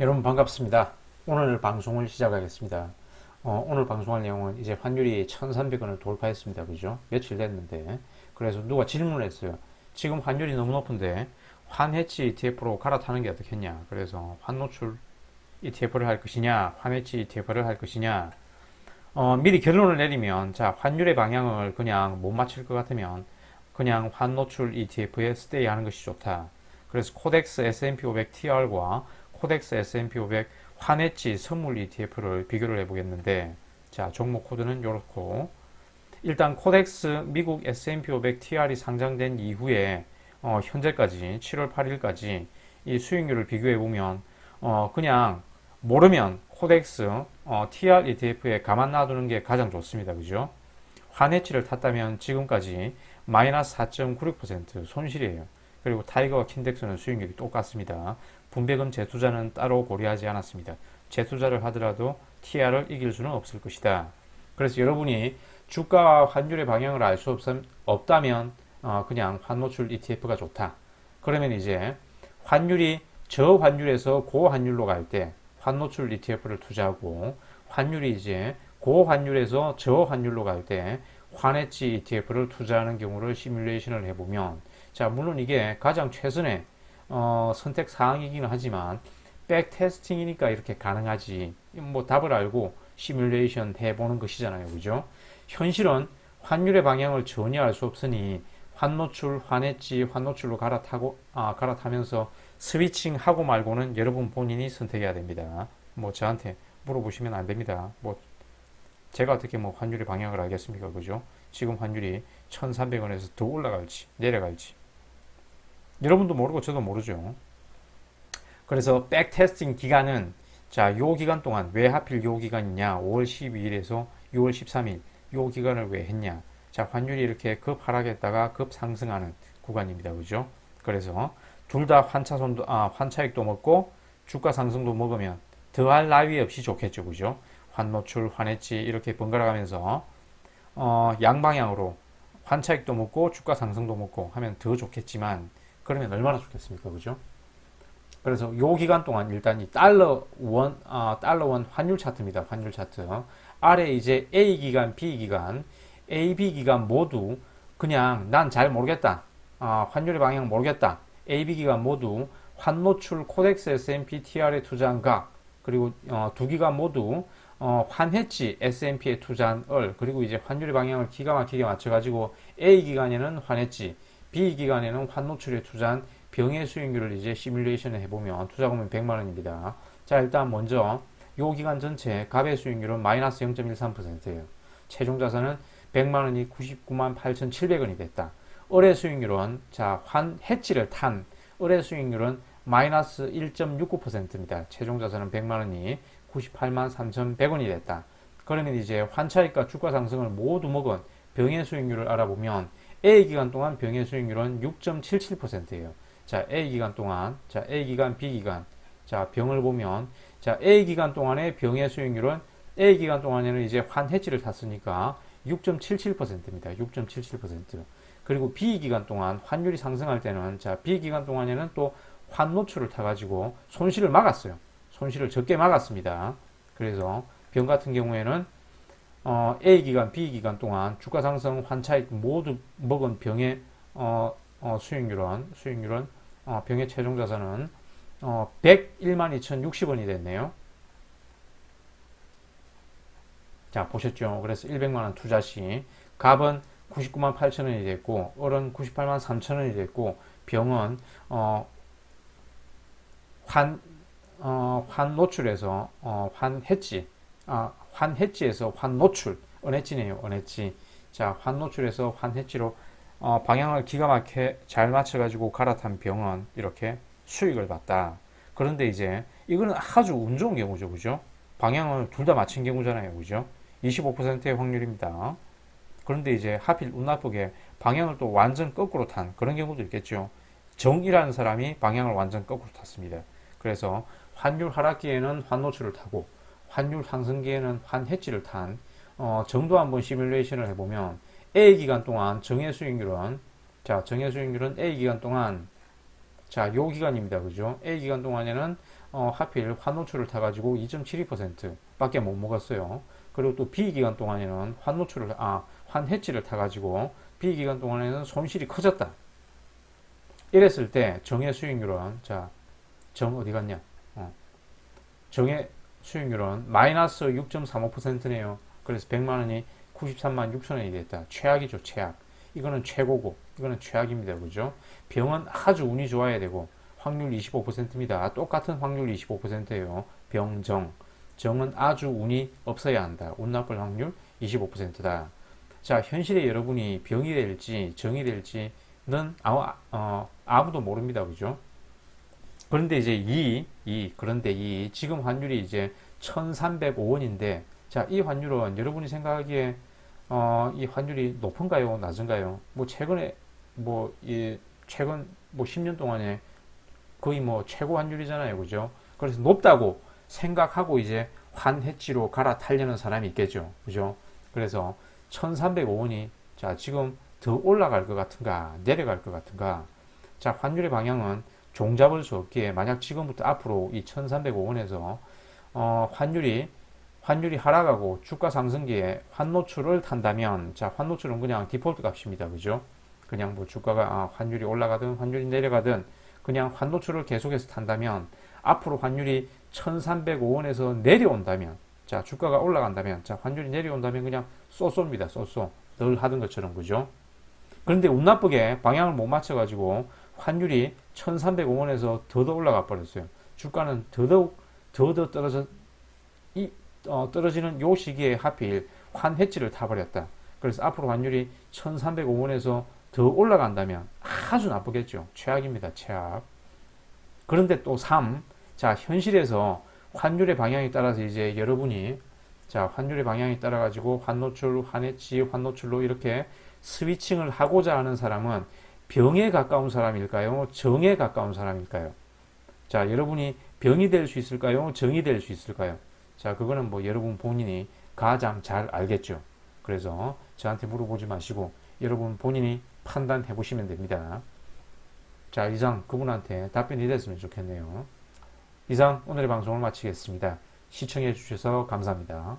여러분 반갑습니다. 오늘 방송을 시작하겠습니다. 어, 오늘 방송할 내용은 이제 환율이 1,300원을 돌파했습니다. 그죠? 며칠 됐는데. 그래서 누가 질문을 했어요. 지금 환율이 너무 높은데 환해치 ETF로 갈아타는 게 어떻겠냐. 그래서 환노출 ETF를 할 것이냐, 환해치 ETF를 할 것이냐. 어, 미리 결론을 내리면 자, 환율의 방향을 그냥 못 맞출 것 같으면 그냥 환노출 ETF에 스테이 하는 것이 좋다. 그래서 코덱스 S&P 500 TR과 코덱스 S&P 500 환해치 선물 ETF를 비교를 해보겠는데 자 종목 코드는 이렇고 일단 코덱스 미국 S&P 500 TR이 상장된 이후에 어, 현재까지 7월 8일까지 이 수익률을 비교해 보면 어, 그냥 모르면 코덱스 어, TR ETF에 가만 놔두는 게 가장 좋습니다. 그죠? 환해치를 탔다면 지금까지 마이너스 4.96% 손실이에요. 그리고 타이거와 킨덱스는 수익률이 똑같습니다. 분배금 재투자는 따로 고려하지 않았습니다. 재투자를 하더라도 TR을 이길 수는 없을 것이다. 그래서 여러분이 주가와 환율의 방향을 알 수 없다면 어, 그냥 환노출 ETF가 좋다. 그러면 이제 환율이 저환율에서 고환율로 갈 때 환노출 ETF를 투자하고 환율이 이제 고환율에서 저환율로 갈 때 환해치 ETF를 투자하는 경우를 시뮬레이션을 해보면 자 물론 이게 가장 최선의 어, 선택 사항이기는 하지만 백 테스팅이니까 이렇게 가능하지. 뭐 답을 알고 시뮬레이션 해보는 것이잖아요. 그죠? 현실은 환율의 방향을 전혀 알 수 없으니 환노출, 환해지, 환노출로 갈아타고, 아, 갈아타면서 스위칭 하고 말고는 여러분 본인이 선택해야 됩니다. 뭐 저한테 물어보시면 안 됩니다. 뭐 제가 어떻게 뭐 환율의 방향을 알겠습니까? 그죠? 지금 환율이 1300원에서 더 올라갈지 내려갈지 여러분도 모르고 저도 모르죠. 그래서 백테스팅 기간은 자, 요 기간 동안 왜 하필 요 기간이냐? 5월 12일에서 6월 13일 요 기간을 왜 했냐? 자, 환율이 이렇게 급 하락했다가 급 상승하는 구간입니다. 그죠? 그래서 둘 다 환차손도 아, 환차익도 먹고 주가 상승도 먹으면 더할 나위 없이 좋겠죠. 그죠? 환노출, 환해치 이렇게 번갈아 가면서 어, 양방향으로 환차익도 먹고 주가 상승도 먹고 하면 더 좋겠지만 그러면 얼마나 좋겠습니까? 그죠? 그래서 요 기간 동안 일단 이 달러 원, 아, 달러 원 환율 차트입니다. 환율 차트. 아래 이제 A 기간, B 기간, A, B 기간 모두 그냥 난 잘 모르겠다. 아, 환율의 방향 모르겠다. A, B 기간 모두 환노출 코덱스 S&P TR에 투자한 각 그리고 어, 두 기간 모두 어, 환해치 S&P에 투자한 얼 그리고 이제 환율의 방향을 기가 막히게 맞춰가지고 A 기간에는 환해치 B 기간에는 환노출에 투자한 병의 수익률을 이제 시뮬레이션을 해보면 투자금은 100만 원입니다. 자 일단 먼저 요 기간 전체 갑의 수익률은 마이너스 0.13%예요. 최종 자산은 100만 원이 99만 8,700원이 됐다. 을의 수익률은 자 환 해치를 탄 을의 수익률은 마이너스 1.69%입니다. 최종 자산은 100만 원이 98만 3,100원이 됐다. 그러면 이제 환차익과 주가 상승을 모두 먹은 병의 수익률을 알아보면 A 기간 동안 병의 수익률은 6.77%예요. 자, A 기간 동안, 자, A 기간, B 기간, 자, 병을 보면, 자, A 기간 동안의 병의 수익률은 A 기간 동안에는 이제 환해지를 탔으니까 6.77%입니다. 6.77%. 그리고 B 기간 동안 환율이 상승할 때는, 자, B 기간 동안에는 또 환노출을 타가지고 손실을 막았어요. 손실을 적게 막았습니다. 그래서 병 같은 경우에는 어, A 기간, B 기간 동안 주가 상승, 환차익 모두 먹은 병의 어, 어, 수익률은 수익률은 어, 병의 최종 자산은 어, 101만 2,060원이 됐네요. 자 보셨죠? 그래서 100만 원 투자 시 갑은 99만 8천 원이 됐고 을은 98만 3천 원이 됐고 병은 어, 환, 어, 환 노출에서 어, 환 해지 아, 환해지에서 환노출, 은해지네요, 은해지. 자, 환노출에서 환해지로 어, 방향을 기가 막히게 잘 맞춰가지고 갈아탄 병은 이렇게 수익을 봤다. 그런데 이제 이거는 아주 운 좋은 경우죠, 그죠? 방향을 둘 다 맞춘 경우잖아요, 그죠? 25%의 확률입니다. 그런데 이제 하필 운 나쁘게 방향을 또 완전 거꾸로 탄 그런 경우도 있겠죠. 정이라는 사람이 방향을 완전 거꾸로 탔습니다. 그래서 환율 하락기에는 환노출을 타고 환율 상승기에는 환해지를 탄 어, 정도 한번 시뮬레이션을 해보면 A 기간 동안 정해 수익률은 자 정해 수익률은 A 기간 동안 자 요 기간입니다 그죠 A 기간 동안에는 어, 하필 환노출을 타가지고 2.72% 밖에 못 먹었어요. 그리고 또 비기간 동안에는 환노출을, 아, 환해지를 타가지고 비기간 동안에는 손실이 커졌다. 이랬을 때 정의 수익률은, 자, 정 어디 갔냐? 어. 정의 수익률은 마이너스 6.35%네요. 그래서 100만 원이 93만 6천 원이 됐다. 최악이죠, 최악. 이거는 최고고, 이거는 최악입니다. 그죠? 병은 아주 운이 좋아야 되고, 확률 25%입니다. 똑같은 확률 25%예요. 병정. 정은 아주 운이 없어야 한다. 운 나쁠 확률 25%다. 자, 현실에 여러분이 병이 될지 정이 될지는 아무, 어, 아무도 모릅니다. 그죠? 그런데 이제 이, 이, 그런데 이, 지금 환율이 이제 1305원인데, 자, 이 환율은 여러분이 생각하기에, 어, 이 환율이 높은가요? 낮은가요? 뭐, 최근에, 뭐, 이, 최근, 뭐, 10년 동안에 거의 뭐, 최고 환율이잖아요. 그죠? 그래서 높다고 생각하고 이제 환해지로 갈아타려는 사람이 있겠죠. 그죠? 그래서 1305원이, 자, 지금 더 올라갈 것 같은가, 내려갈 것 같은가. 자, 환율의 방향은 종잡을 수 없기에 만약 지금부터 앞으로 이 1305원에서 어, 환율이 환율이 하락하고 주가 상승기에 환노출을 탄다면 자 환노출은 그냥 디폴트 값입니다. 그죠? 그냥 뭐 주가가 아, 환율이 올라가든 환율이 내려가든 그냥 환노출을 계속해서 탄다면 앞으로 환율이 1305원에서 내려온다면 자 주가가 올라간다면 자 환율이 내려온다면 그냥 쏘쏘입니다. 쏘쏘. 늘 하던 것처럼. 그죠? 그런데 운 나쁘게 방향을 못 맞춰 가지고 환율이 1305원에서 더더 올라가 버렸어요. 주가는 더더욱 더더 떨어져 이 어, 떨어지는 요 시기에 하필 환해지를 타버렸다. 그래서 앞으로 환율이 1305원에서 더 올라간다면 아주 나쁘겠죠. 최악입니다. 최악. 그런데 또 3. 자, 현실에서 환율의 방향에 따라서 이제 여러분이 자, 환율의 방향에 따라 가지고 환노출, 환해지, 환노출로 이렇게 스위칭을 하고자 하는 사람은 병에 가까운 사람일까요? 정에 가까운 사람일까요? 자, 여러분이 병이 될 수 있을까요? 정이 될 수 있을까요? 자, 그거는 뭐 여러분 본인이 가장 잘 알겠죠. 그래서 저한테 물어보지 마시고 여러분 본인이 판단해 보시면 됩니다. 자, 이상 그분한테 답변이 됐으면 좋겠네요. 이상 오늘의 방송을 마치겠습니다. 시청해 주셔서 감사합니다.